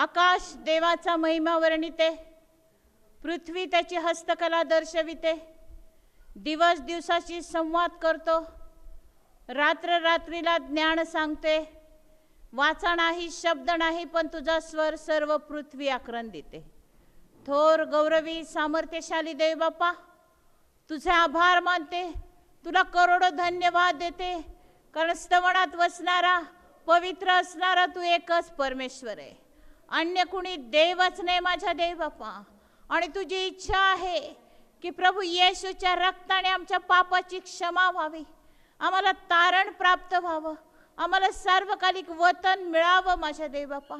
आकाश देवाचा महिमा वर्णिते. पृथ्वी त्याची हस्तकला दर्शविते. दिवस दिवसाशी संवाद करतो. रात्र रात्रीला ज्ञान सांगते. वाचा नाही शब्द नाही पण तुझा स्वर सर्व पृथ्वी आकरण देते थोर गौरवी सामर्थ्यशाली देव बाप्पा तुझे आभार मानते. तुला करोडो धन्यवाद देते. कारण स्तवनात वसणारा पवित्र असणारा तू एकच परमेश्वर आहे. अन्य कुणी देवच नाही माझ्या देव आणि तुझी इच्छा आहे की प्रभू येशूच्या रक्ताने आमच्या पापाची क्षमा व्हावी. आम्हाला तारण प्राप्त व्हावं. आम्हाला सार्वकालिक वतन मिळावं माझ्या देवपा.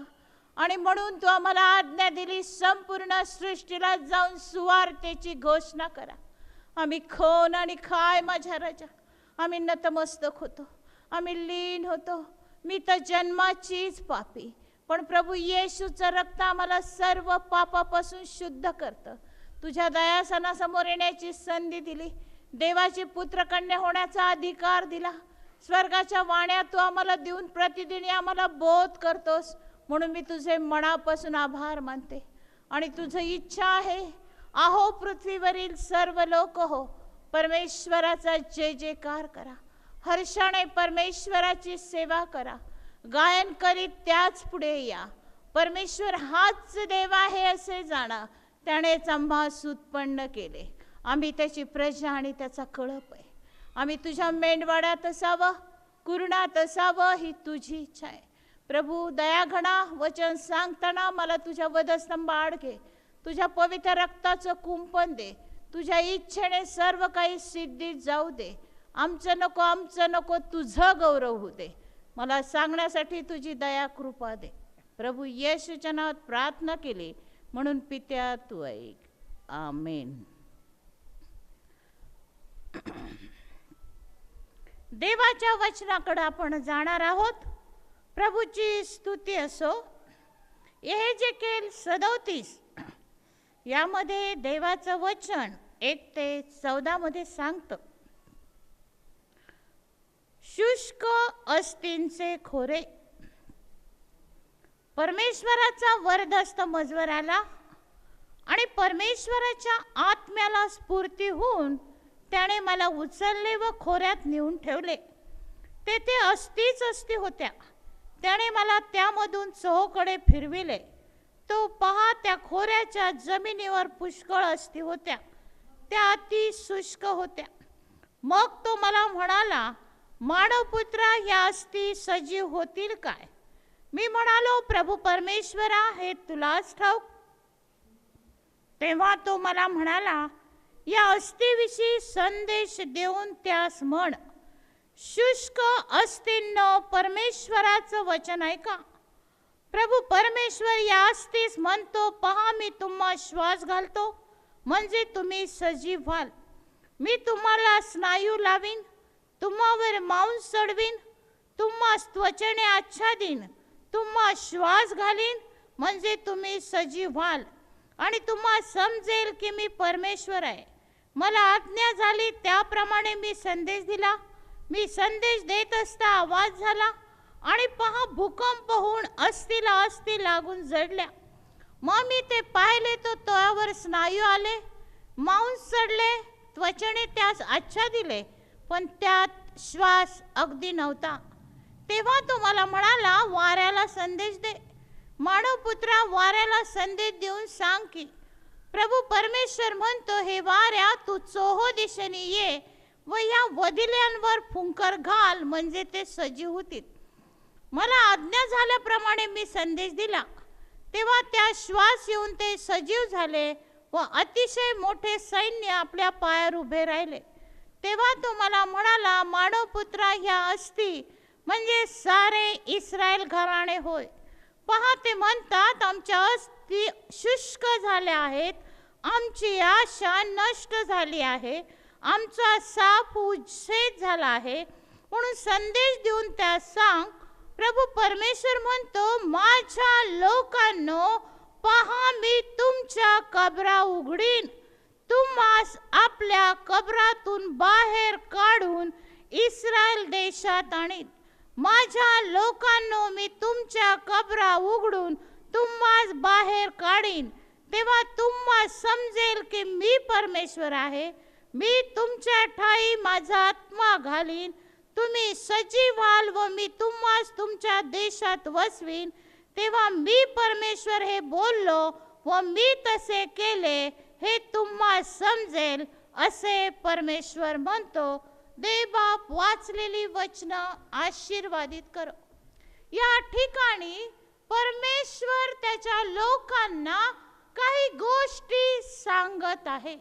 आणि म्हणून तू आम्हाला आज्ञा दिली संपूर्ण सृष्टीला जाऊन सुवार्तेची घोषणा करा. आम्ही खोन आणि खाय माझ्या राजा. आम्ही नतमस्तक होतो. आम्ही लीन होतो. मी तर जन्माचीच पापी. पण प्रभू येशूचं रक्त आम्हाला सर्व पापापासून शुद्ध करतं. तुझ्या दयासनासमोर येण्याची संधी दिली. देवाची पुत्रकन्या होण्याचा अधिकार दिला. स्वर्गाच्या वाण्या तू आम्हाला देऊन प्रतिदिनी आम्हाला बोध करतोस. म्हणून मी तुझे मनापासून आभार मानते. आणि तुझं इच्छा आहे. आहो पृथ्वीवरील सर्व लोक हो. परमेश्वराचा जय जयकार करा. हर्षाने परमेश्वराची सेवा करा. गायन करीत त्याच पुढे या. परमेश्वर हाच देव आहे असे जाणा. त्यानेच आम्हास उत्पन्न केले. आम्ही त्याची प्रजा आणि त्याचा कळप आहे. आम्ही तुझ्या मेंढवाड्यात असावं कुरणात असावं ही तुझी इच्छा आहे. प्रभू दयाघणा वचन सांगताना मला तुझ्या वधस्तंभ आड घे तुझ्या पवित्र रक्ताचं कुंपण दे. तुझ्या इच्छेने सर्व काही सिद्धीत जाऊ दे. आमचं नको आमचं नको तुझं गौरव होऊ दे. मला सांगण्यासाठी तुझी दया कृपा दे. प्रभू येशूच्या नावात प्रार्थना केली म्हणून पित्या तू ऐक. आमेन. देवाच्या वचनाकडे आपण जाणार आहोत. प्रभूची स्तुती असो. हे जे केल सदोतीस. यामध्ये देवाचं वचन एक ते चौदामध्ये सांगतं. शुष्क अस्तींचे खोरे. परमेश्वराचा वरदस्त मजवर आला आणि परमेश्वराच्या आत्म्याला स्फूर्ती होऊन त्याने मला उचलले व खोऱ्यात नेऊन ठेवले. तेथे अस्तीच अस्ती होत्या. त्याने मला त्यामधून चोहोकडे फिरविले. तो पहा त्या खोऱ्याच्या जमिनीवर पुष्कळ अस्ती होत्या. त्या अति शुष्क होत्या. मग तो मला म्हणाला मानवपुत्रा ह्या अस्थी सजीव होतील काय? मी म्हणालो प्रभू परमेश्वरा हे तुलाच ठाऊक. तेव्हा तो मला म्हणाला या अस्थिविषयी संदेश देऊन त्यास म्हण. शुष्क अस्थिंनो परमेश्वराचं वचन ऐका. प्रभू परमेश्वर या अस्तीस म्हणतो पहा मी तुम्हा श्वास घालतो. म्हणजे तुम्ही सजीव व्हाल. मी तुम्हाला स्नायू लावीन. तुम्हावर मांस चढवीन तुम्हा त्वचेने आच्छादीन तुम्हा श्वास घालीन म्हणजे तुम्ही सजीव व्हाल. आणि तुम्हा समजेल की मी परमेश्वर आहे. मला आज्ञा झाली त्याप्रमाणे मी संदेश दिला. मी संदेश देत असता आवाज झाला. आणि पहा भूकंप होऊन अस्थिला अस्थि लागून जडल्या. मग मी ते पाहिले तो तोयावर स्नायू आले. मांस चढले त्वचेने त्यास आच्छा दिले. पण त्यात श्वास अगदी नव्हता. तेव्हा तो मला म्हणाला वाऱ्याला संदेश दे. मानवपुत्रा वाऱ्याला संदेश देऊन सांग की प्रभू परमेश्वर म्हणतो हे वाऱ्या तू चोहो दिशेने ये व या वदिल्यांवर फुंकर घाल म्हणजे ते सजीव होतील. मला आज्ञा झाल्याप्रमाणे मी संदेश दिला. तेव्हा त्या श्वास येऊन ते सजीव झाले व अतिशय मोठे सैन्य आपल्या पायावर उभे राहिले. तेव्हा तो मला म्हणाला मानवपुत्रा ह्या असती म्हणजे सारे इस्रायल घराणे होय. पहा ते म्हणतात आमच्या अस्थी शुष्क झाल्या आहेत आमची आशा नष्ट झाली आहे आमचा साप उच्छेद झाला आहे. म्हणून संदेश देऊन त्या सांग प्रभू परमेश्वर म्हणतो माझ्या लोकांनो पहा मी तुमच्या कबरा उघडीन. तुम्हास आपल्या कबरातून बाहेर काढून इस्रायल देशात आणीन माझ्या लोकांनो मी तुमच्या कबरा उघडून तुम्हास बाहेर काढीन. तेव्हा तुम्हा समजेल की मी परमेश्वर आहे. मी तुमच्या ठाई माझा आत्मा घालीन. तुम्ही सजीव व्हाल व मी तुम्हास तुमच्या देशात वसवीन. तेव्हा मी परमेश्वर हे बोललो व मी तसे केले. हे तुम्हा समजेल असे परमेश्वर म्हणतो देवबाप वाचलेली वचन आशीर्वादित करो. या ठिकाणी परमेश्वर त्याच्या लोकांना काही गोष्टी सांगत आहे.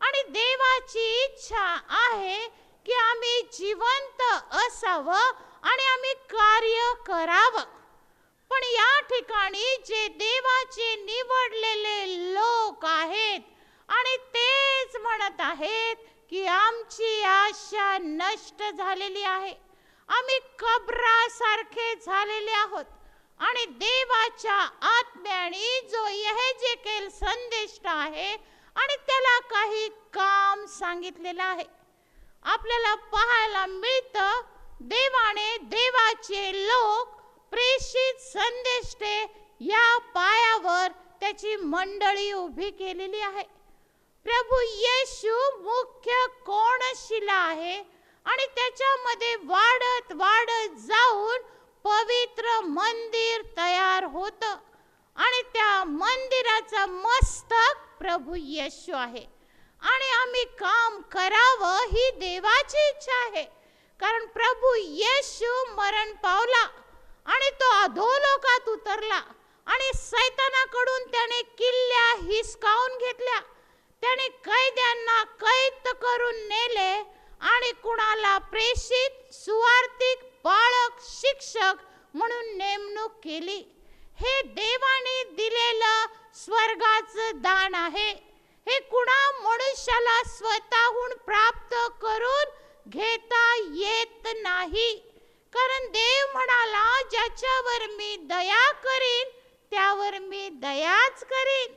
आणि देवाची इच्छा आहे की आम्ही जिवंत असावं आणि आम्ही कार्य करावं. पण या ठिकाणी जे देवाचे निवडलेले लोक आहेत आणि तेच म्हणत आहेत की आमची आशा नष्ट झालेली आहे. आम्ही कब्रासारखे झालेले आहोत आणि देवाच्या आत्म्याने जो यहेजेकेल संदेष्ट आहे आणि त्याला काही काम सांगितलेलं आहे. आपल्याला पाहायला मिळतं देवाने देवाचे लोक प्रेषित संदेष्टे या पायावर त्याची मंडळी उभी केलेली आहे. प्रभू येशू मुख्य कोणशिला आहे आणि त्याच्यामध्ये वाढत वाढत जाऊन पवित्र मंदिर तयार होत. आणि त्या मंदिराचा मस्तक प्रभू येशू आहे. आणि आम्ही काम करावं ही देवाची इच्छा आहे. कारण प्रभू येशू मरण पावला. आणि तो अधोलोकात उतरला. आणि सैतानाकडून त्याने किल्ल्या हिसकावून घेतल्या. त्याने कैद्यांना कैद करून नेले आणि कुणाला प्रेषित सुवार्थिक बाळक शिक्षक म्हणून नेमणूक केली. हे देवाने दिलेलं स्वर्गाचं दान आहे. हे कुणा मनुष्याला स्वतःहून प्राप्त करून घेता येत नाही. कारण देव म्हणाला ज्याच्यावर मी दया करीन त्यावर मी दयाच करीन.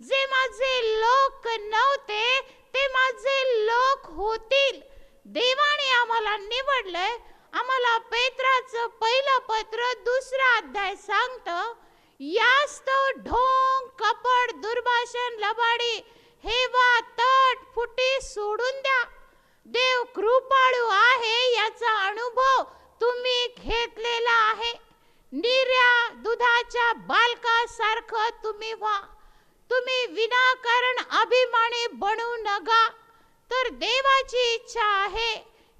जे माझे लोक नव्हते ते माझे लोक होतील. देवाने आम्हाला निवडलंय. आम्हाला पेत्राचं पहिलं पत्र दुसरा अध्याय सांगतं यास्त ढोंग कपड दुर्भाषण लबाडी हेवा तट फुटी सोडून द्या. देव कृपाळू आहे याचा अनुभव तुम्ही घेतलेला आहे. निर्या दुधाच्या बालकासारखं तुम्ही व्हा. तुम्ही विनाकारण अभिमानी बनू नका. तर देवाची इच्छा आहे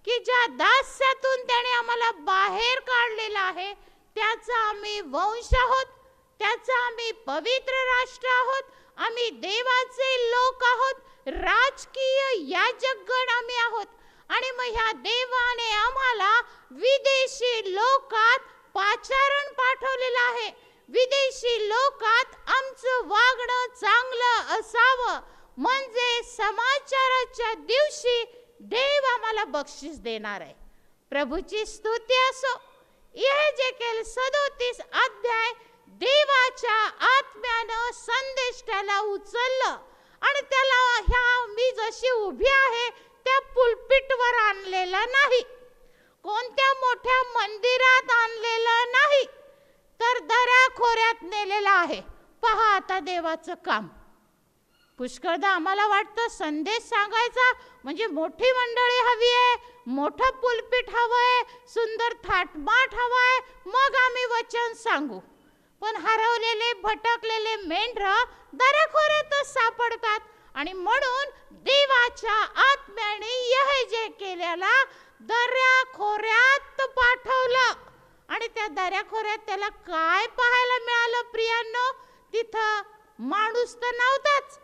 की ज्या दास्यातून त्याने आम्हाला बाहेर काढलेला आहे त्याचा आम्ही वंश आहोत त्याचा आम्ही पवित्र राष्ट्र आहोत आम्ही देवाचे लोक आहोत राजकीय याजकगण आम्ही आहोत. आणि मग ह्या देवाने आम्हाला विदेशी लोकात पाचारण पाठवलेलं आहे. विदेशी लोकात आमचं वागणं चांगलं असावं. म्हणजे समाचाराच्या दिवशी देव आम्हाला बक्षीस देणार आहे. प्रभूची स्तुती असो. हे जे केल सदोतीस अध्याय देवाच्या आत्म्यानं संदेश त्याला उचललं. आणि त्याला ह्या मी जशी उभी आहे त्या पुलपिटवर आणलेलं नाही? कोणत्या मोठ्या मंदिरात आणलेलं नाही? तर दऱ्या खोऱ्यात नेलेलं आहे. पहा आता देवाचं काम. पुष्कळदा आम्हाला वाटतं संदेश सांगायचा म्हणजे मोठी मंडळी हवी आहे मोठं पुलपीठ हवंय सुंदर थाटमाट हवाय मग आम्ही वचन सांगू. पण हरवलेले भटकलेले मेंढर दऱ्याखोऱ्यातच सापडतात. आणि म्हणून देवाच्या आत्म्याने यह जे केल्याला दर्या खोऱ्यात पाठवलं. आणि त्या दऱ्या खोऱ्यात त्याला काय पाहायला मिळालं प्रियांनो? तिथं माणूस तर नव्हताच.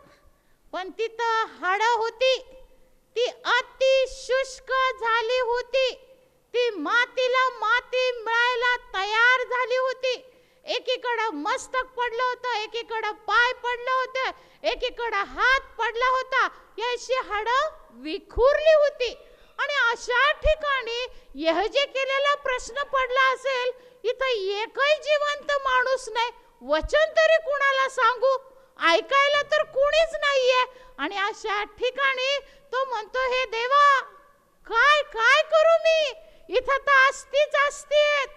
पण तिथं हाड होती. ती अति शुष्क झाली होती. ती मातीला माती मिळायला तयार झाली होती. एकीकडं मस्तक पडलं होतं एकीकडं पाय पडलं होतं एकीकडं हात पडला होता. याची हाडं विखुरली होती. आणि अशा ठिकाणी यह जे केलेला प्रश्न पडला असेल इथं एकही जिवंत माणूस नाही. वचन तरी कुणाला सांगू? ऐकायला तर कुणीच नाहीये. आणि अशा ठिकाणी तो म्हणतो हे देवा काय काय करू मी? इथं तर असतीच असतीत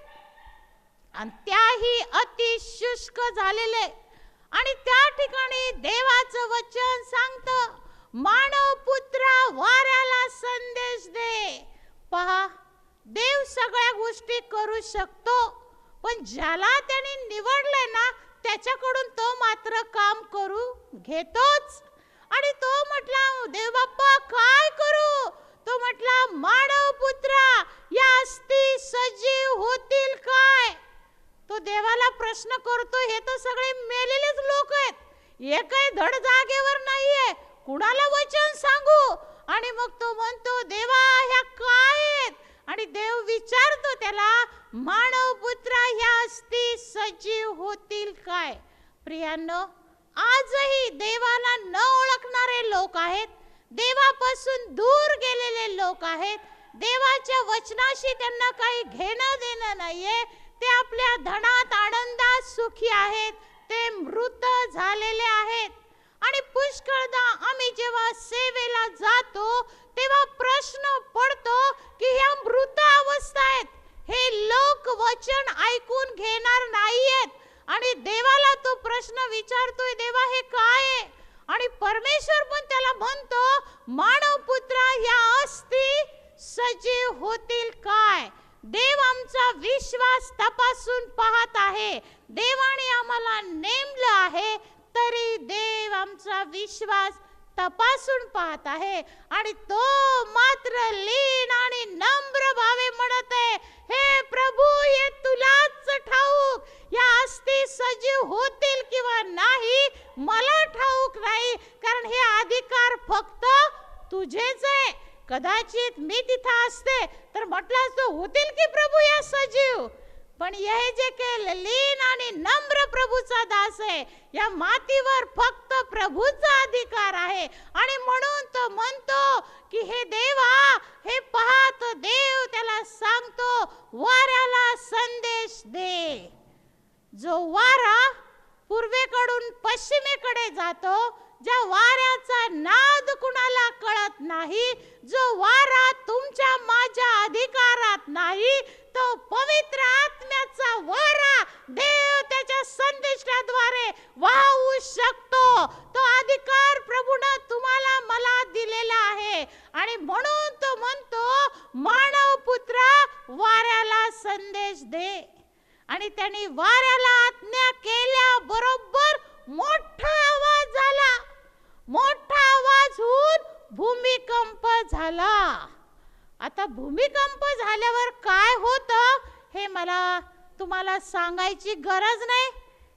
आणि त्याही अति शुष्क झालेले. आणि त्या ठिकाणी देवाचं वचन सांगतं मानव पुत्रा वाऱ्याला संदेश दे. पहा देव सगळ्या गोष्टी करू शकतो पण ज्याला त्याने निवडलंय ना त्याच्याकडून तो मात्र काम करू घेतोच. आणि तो म्हटला देव बाप्पा काय करू? तो म्हटला मानव पुत्रा या अस्थि सजीव होतील काय? तो देवाला प्रश्न करतो हे तर सगळे मेलेलेच लोक आहेत. एकही धड जागेवर नाहीये. कुणाला वचन सांगू? आणि मग तो म्हणतो देवा ह्या काय आहेत? आणि देव विचारतो त्याला मानव पुत्रा ह्या असती सजीव होतील काय? प्रियांनो आजही देवाला न ओळखणारे लोक आहेत. देवापासून दूर गेलेले लोक आहेत. देवाच्या वचनाशी त्यांना काही घेणं देणं नाहीये. ते आपल्या धनात आनंदात सुखी आहेत. ते मृत झालेले आहेत. आणि पुष्कळदा आम्ही जेव्हा सेवेला जातो तेव्हा प्रश्न पडतो की ह्या मृत अवस्था आहेत हे लोक वचन ऐकून घेणार नाहीयेत. आणि देवाला तो प्रश्न विचारतोय देवा हे काय आहे? आणि परमेश्वर पण त्याला म्हणतो मानव पुत्रा ह्या अस्थि सजीव होतील काय? देव आमचा विश्वास तपासून पाहत आहे. देवाने आम्हाला नेमलं आहे तरी देव आमचा विश्वास तपासून पाहत आहे. आणि तो मात्र लीन आणि नम्र भावे म्हणत आहे हे प्रभू हे तुलाच ठाऊक. या अस्थि सजीव होतील किंवा नाही मला ठाऊक नाही. कारण हे अधिकार फक्त तुझेच आहे. कदाचित मी तिथं असते तर म्हटलं असतं होतील की प्रभू या सजीव? पण हे जे केलं लीन आणि नम्र प्रभूचा दास आहे. या मातीवर फक्त प्रभूचा अधिकार आहे. आणि म्हणून तो म्हणतो की हे देवा हे पाहत देव त्याला सांगतो वाऱ्याला संदेश दे. जो वारा पूर्वेकडून पश्चिमेकडे जातो ज्या वाऱ्याचा नाद कुणाला कळत नाही जो वारा तुमच्या माझ्या अधिकारात नाही तो पवित्र आत्म्याचा वारा देव त्याच्या संदेशाद्वारे वाहू शकतो. तो अधिकार प्रभूनं तुम्हाला मला दिलेला आहे. आणि म्हणून तो म्हणतो मानव पुत्रा वाऱ्याला संदेश दे. आणि त्यांनी वाऱ्याला आज्ञा केल्या बरोबर मोठा आवाज झाला मोठा आवाज होऊन भूमिकंप झाला आता भूमिकंप झाल्यावर काय होतं हे मला तुम्हाला सांगायची गरज नाही.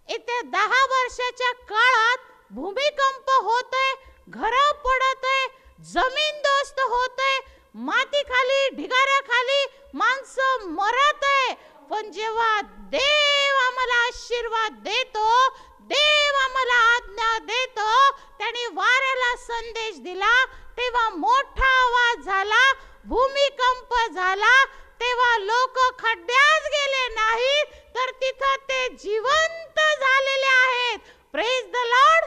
येत्या दहा वर्षाच्या काळात भूमिकंप होतोय घर पडतय जमीन दोस्त होतय माती खाली ढिगाऱ्या खाली माणसं मरत आहे पण जेव्हा देव आम्हाला आशीर्वाद देतो देव आम्हाला आज्ञा देतो त्याने वाऱ्याला संदेश दिला तेव्हा मोठा आवाज झाला भूमिकंप झाला तेव्हा लोक खड्ड्यात गेले नाहीत तर तिथं ते जिवंत झालेले आहेत. प्रेज द लॉर्ड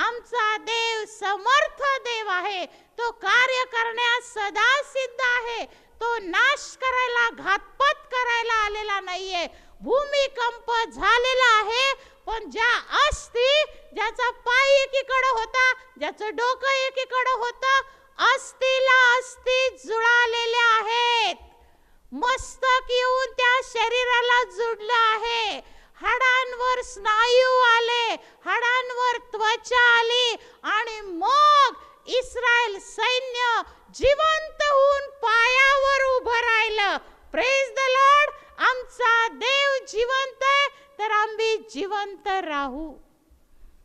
आमचा देव समर्थ देव आहे. तो कार्य करण्यास सदा सिद्ध आहे. तो नाश करायला घातपात करायला आलेला नाहीये. भूमिकंप झालेला आहे पण ज्या अस्थी ज्याचा पाय एकीकडे होता ज्याचं डोकं एकीकडे होतं अस्थिला अस्थी जुळालेल्या आहेत. मस्तक येऊन त्या शरीराला जुडलं आहे. हाडांवर स्नायू आले हाडांवर त्वचा आली आणि मग इस्रायल सैन्य जिवंत होऊन पायावर उभं राहिलं. प्रेज द लॉर्ड आमचा देव जिवंत आहे तर आम्ही जिवंत राहू.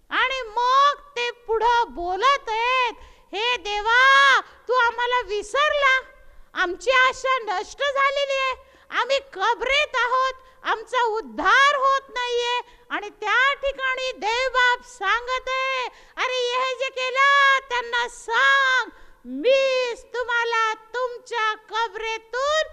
आणि मग ते पुढं बोलत आहेत हे देवा आम्हाला विसरला. आमची आशा नष्ट झालेली आहे. आम्ही कबरेत आहोत. आमचा उद्धार होत नाहीये. आणि त्या ठिकाणी देवबाप सांगत आहे अरे हे जे केलं त्यांना सांग. मीच तुम्हाला तुमच्या कबरेतून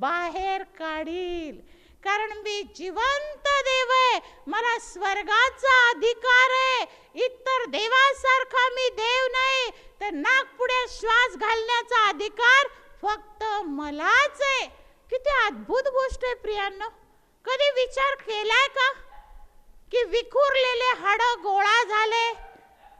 बाहेर काढील. कारण मी जिवंत देव आहे. मला स्वर्गाचा अधिकार आहे. इतर देवासारखा मी देव नाही. तर नागपुढे श्वास घालण्याचा अधिकार फक्त मलाच आहे. किती अद्भुत गोष्ट आहे प्रियांनो. कधी विचार केलाय का? की विखुरलेले हाड गोळा झाले.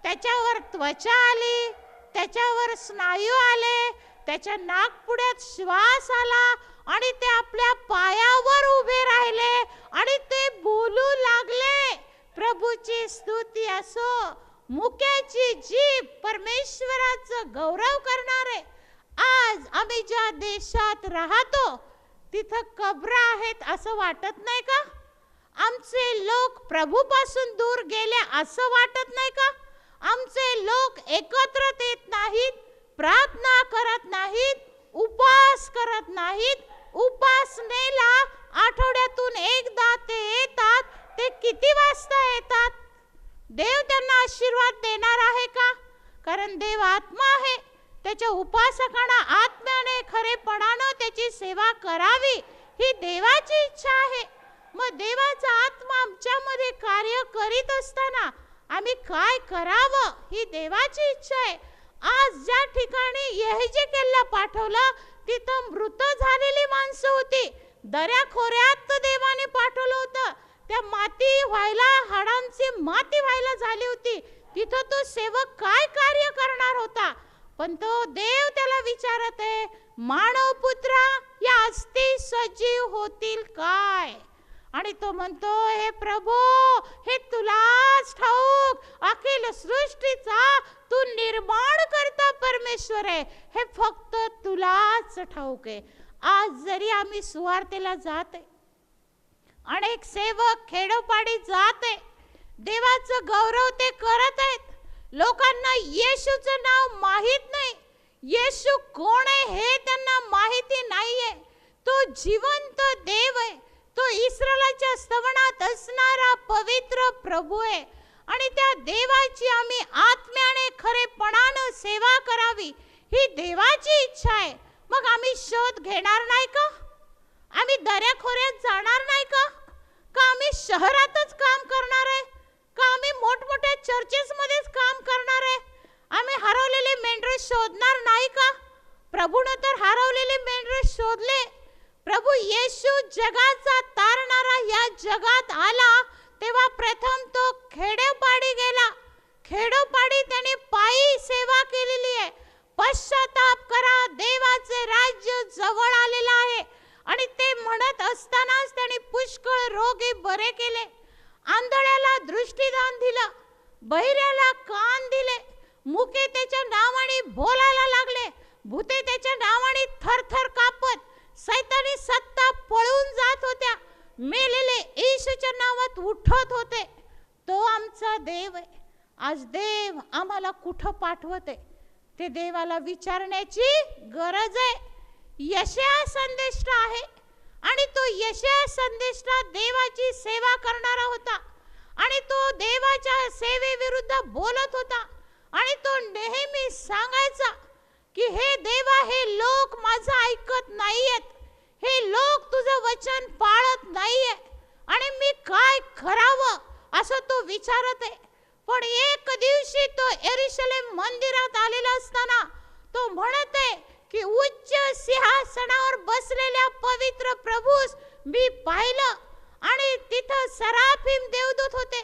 त्याच्यावर त्वचा आली. त्याच्यावर स्नायू आले. त्याच्या नागपुड्यात श्वास आला. आणि ते आपल्या पायावर उभे राहिले आणि ते बोलू लागले प्रभूची स्तुती असो मुक्याची जीभ परमेश्वराचं गौरव करणारे. आज आम्ही ज्या देशात राहतो तिथं कबरा आहेत असं वाटत नाही का? आमचे लोक प्रभूपासून दूर गेले असं वाटत नाही का? आमचे लोक एकत्र येत नाहीत प्रार्थना करत नाहीत उपास करत नाहीत उपासनेला आठवड्यातून एकदा ते येतात. ते किती वाजता येतात? देव त्यांना आशीर्वाद देणार आहे का? कारण देव आत्मा आहे. त्याच्या उपासकांना आत्म्याने खरेपणानं त्याची सेवा करावी ही देवाची इच्छा आहे. मग देवाचा आत्मा आमच्यामध्ये कार्य करीत असताना आम्ही काय करावं ही देवाची इच्छा आहे. आज ज्या ठिकाणी यहेजे पाठवलं तिथं मृत झालेली माणसं होती. दऱ्या खोऱ्यात देवाने पाठवलं होतं. त्या माती व्हायला हाडांची माती व्हायला झाली होती. तिथं तो सेवक काय कार्य करणार होता? पण तो देव त्याला विचारत आहे मानव पुत्रा या अस्थि सजीव होतील काय? आणि तो म्हणतो हे प्रभू हे तुलाच ठाऊक. अखिल सृष्टीचा तू निर्माण परमेश्वर आहे हे फक्त तुलाच ठाऊक आहे. आज जरी आम्ही सुवार्तेला जात आहे अनेक सेवक खेडोपाडी जात आहे देवाचं गौरव ते करत आहेत लोकांना येशूचं नाव माहीत नाही. येशू कोण आहे हे त्यांना माहिती नाहीये. तो जिवंत देव आहे. तो इस्रायलाच्या स्तवनात असणारा पवित्र प्रभू आहे. आणि त्या देवाची आम्ही आत्म्याने खरेपणानं सेवा करावी ही देवाची इच्छा आहे. मग आम्ही शोध घेणार नाही का? आम्ही दऱ्याखोऱ्यात जाणार नाही का? का आम्ही शहरातच काम करणार आहे? का आम्ही मोठमोठ्या चर्चेसमध्येच काम करणार आहे? आम्ही हरवलेले मेंढरे शोधणार नाही का? प्रभूनं तर हरवलेले मेंढरे शोधले. प्रभू येशू जगाचा तारणारा या जगात आला. तेव्हा प्रथम तो खेडोपाडी गेला. खेडोपाडी त्याने पायी सेवा केलेली आहे. पश्चाताप करा देवाचे राज्य जवळ आलेलं आहे. आणि ते म्हणत असतानाच त्याने पुष्कळ रोगी बरे केले. आंधळ्याला दृष्टीदान दिलं. बहिऱ्याला कान दिले. मुके त्याच्या नावाने बोलायला लागले. भूते त्याच्या नावाने थरथर कापत. सैतानी सत्ता पळून जात होत्या. मेलेले येशूच्या नावात उठत होते. तो आमचा देव आहे. आज देव आम्हाला कुठं पाठवत? आहे ते देवाला विचारण्याची गरज आहे. यशया संदेष्ट आहे. आणि तो यशया संदेष्टा देवाची सेवा करणारा होता. आणि तो देवाच्या सेवेविरुद्ध बोलत होता. आणि तो नेहमी सांगायचा की हे देवा हे लोक माझं ऐकत नाहीयेत. हे लोक तुझं वचन पाळत नाहीये. आणि मी काय करावं असं तो विचारत आहे. पण एक दिवशी तो एरिशलेम मंदिरात आलेला असताना तो म्हणत आहे की उच्च सिंहासनावर बसलेल्या पवित्र प्रभूस मी पाहिलं. आणि तिथं सराफिम देवदूत होते.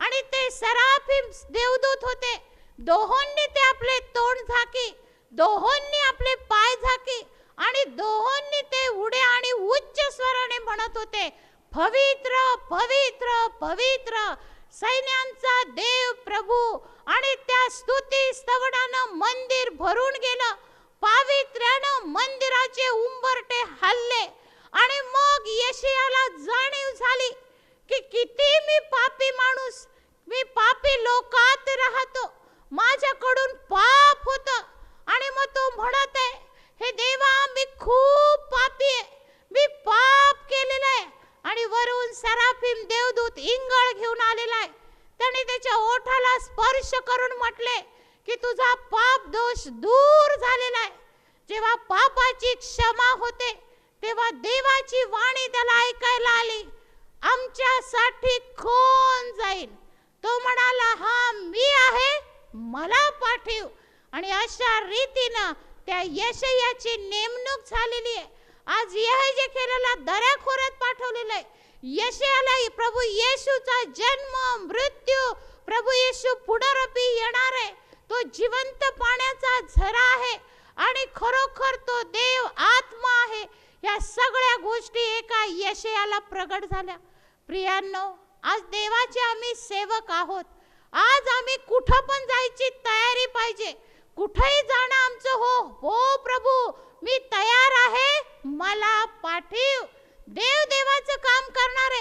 आणि ते सराफिम देवदूत होते. दोहोंनी ते आपले तोंड झाकी. दोहोंनी आपले पाय झाकी आणि दोहोंनी ते उडे आणि उच्च स्वराने म्हणत होते पवित्र पवित्र पवित्र सैन्यांचा देव प्रभू. आणि त्या स्तुती स्तवनानं मंदिर भरून गेलं. पावित्र्यानं मंदिराचे उंबरटे हल्ले. आणि मग यशयाला जाणीव झाली की किती मी पापी माणूस मी पापी लोकात राहतो. माझ्याकडून पाप होत. आणि मग तो म्हणत आहे हे देवा मी खूप पापी आहे. मी पाप केलेलं आहे. आणि वरून सराफिम देवदूत इंगळ घेऊन आलेला आहे. त्याने त्याच्या ओठाला स्पर्श करून म्हटले की तुझा पाप दोष दूर झालेला आहे. जेव्हा पापाची क्षमा होते तेव्हा देवाची वाणी त्याला ऐकायला आली. आमच्यासाठी कोण जाईल. तो म्हणाला हा मी आहे. मला पाठव. आणि अशा रीतीनं त्या यशयाची नेमणूक झालेली आहे. आज जे केलेला दऱ्याखोऱ्यात पाठवलेलं आहे. यशयाला प्रभू येशूचा जन्म मृत्यू प्रभू येशू पुनरपी येणार आहे. तो जिवंत पाण्याचा झरा आहे आणि खरोखर तो देव आत्मा आहे. या सगळ्या गोष्टी एका यशयाला प्रगट झाल्या. प्रियांनो आज देवाचे आम्ही सेवक आहोत. आज आम्ही कुठं पण जायची तयारी पाहिजे. कुठेही जाणं आमचं हो हो प्रभू मी तयार तुम्हाला पाठीव देव देवाचं काम करणारे.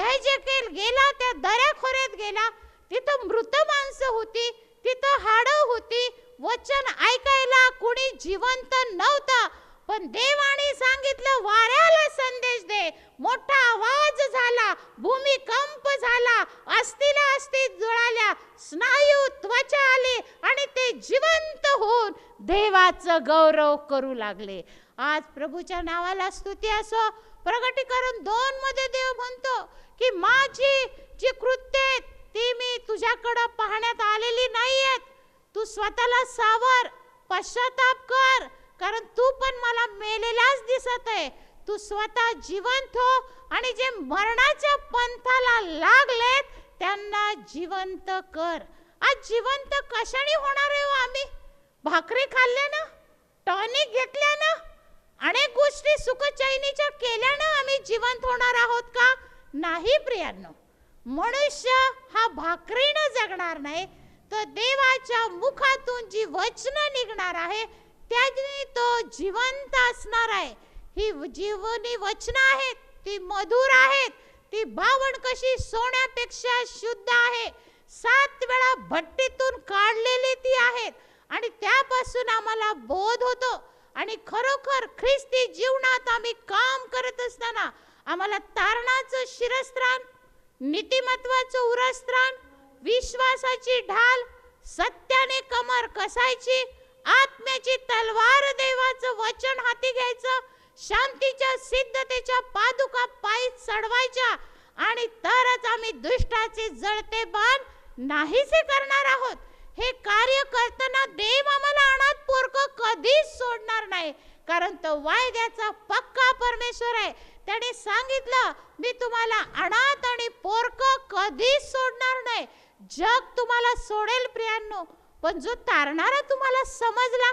आहे जे गेला त्या दऱ्याखोऱ्यात गेला तिथं मृत माणसं होती तिथं हाडं होती. वचन ऐकायला कुणी जिवंत नव्हता. पण देवाने सांगितलं वाऱ्याला संदेश दे. मोठा आवाज झाला भूमिकंप झाला अस्थिला अस्थि जुळाल्या. स्नायू त्वचा आले आणि ते जिवंत होऊन देवाचं गौरव करू लागले. आज प्रभूच्या नावाला स्तुती असो प्रगटीकरण दोन मध्ये देव म्हणतो की माझी जी कृत्य ती मी तुझ्याकडं पाहण्यात आलेली नाहीयेत. तू स्वतःला सावर पश्चाताप कर कारण तू पण मला मेलेलाच दिसत आहे. तू स्वतः जिवंत हो आणि जे मरणाच्या पंथाला लागलेत त्यांना जिवंत कर. आज जिवंत कशाने होणार आहे हो आम्ही? भाकरी खाल्ल्या ना टॉनिक घेतल्या ना अनेक गोष्टी सुखचैनीच्या केल्यानं आम्ही जिवंत होणार आहोत का? नाही प्रियांनो. मनुष्य हा भाकरीनं जगणार नाही तर देवाच्या मुखातून जी वचनं निघणार आहे त्याने तो जिवंत असणार आहे. ही जीवनी वचनं आहेत ती मधुर आहेत ती बावण कशी सोन्यापेक्षा शुद्ध आहे. सात वेळा भट्टीतून काढलेली ती आहेत आणि त्यापासून आम्हाला बोध होतो. आणि खरोखर ख्रिस्ती जीवनात आम्ही काम करत असताना आम्हाला तारणाचं शिरस्त्राण नीतिमत्वाचं उरस्त्राण विश्वासाची ढाल सत्याने कमर कसायची आत्म्याची तलवार देवाचं वचन हाती घ्यायचं शांतीच्या सिद्धतेच्या पादुका पायी चढवायच्या आणि तरच आम्ही दुष्टाचे जळते बाण नाहीसे करणार आहोत. हे कार्य करताना देव आम्हाला अनाथ पोरक कधीच सोडणार नाही. कारण तो वायद्याचा पक्का परमेश्वर आहे. त्याने सांगितलं मी तुम्हाला अनाथ आणि पोरक कधीच सोडणार नाही. जग तुम्हाला सोडेल प्रियांनो पण जो तारणारा तुम्हाला समजला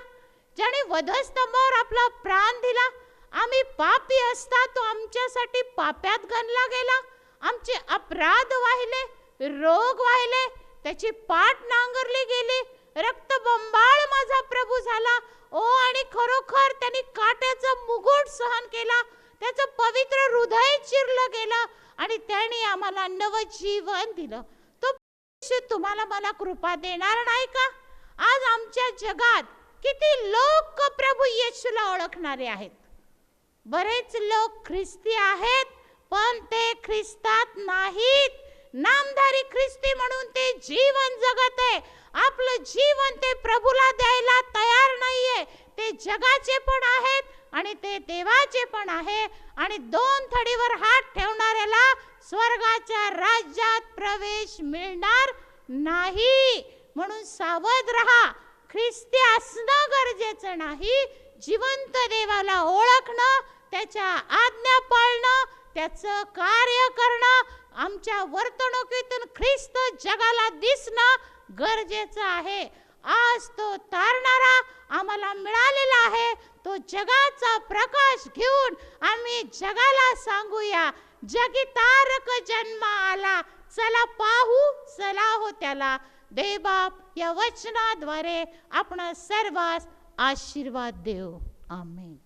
ज्याने वधस्तंभावर आपला प्राण दिला आम्ही पापी असता तो आमच्यासाठी पाप्यात गणला गेला. आमचे अपराध वाहिले रोग वाहिले त्याची पाठ नांगरली गेली. रक्त बंबाळ माझा प्रभू झाला. ओ आणि खरोखर त्यांनी काट्याचं मुगुट सहन केला. त्याचं पवित्र हृदय चिरलं गेलं आणि त्याने आम्हाला नवजीवन दिलं. तो तुम्हाला मला कृपा देणार नाही का? आज आमच्या जगात किती लोक प्रभू येशूला ओळखणारे आहेत. बरेच लोक ख्रिस्ती आहेत पण ते ख्रिस्तात नाहीत. नामधारी ख्रिस्ती म्हणून ते जीवन जगत आहे. आपलं जीवन ते प्रभूला द्यायला तयार नाहीये. ते जगाचे पण आहेत आणि ते देवाचे पण आहे. आणि दोन थडीवर हात ठेवणाऱ्याला स्वर्गाच्या राज्यात प्रवेश मिळणार नाही. म्हणून सावध रहा. ख्रिस्ती असणं गरजेचं नाही. जिवंत देवाला ओळखणं त्याच्या आज्ञा पाळणं त्याचं कार्य करणं आमच्या वर्तणुकीतून ख्रिस्त जगाला दिसणं गरजेचं आहे. आज तो तारणारा आम्हाला मिळालेला आहे. तो जगाचा प्रकाश घेऊन आम्ही जगाला सांगूया. जगी तारक जन्म आला. चला पाहू चला हो त्याला. देबाप या वचनाद्वारे आपण सर्वांस आशीर्वाद देऊ. आम्ही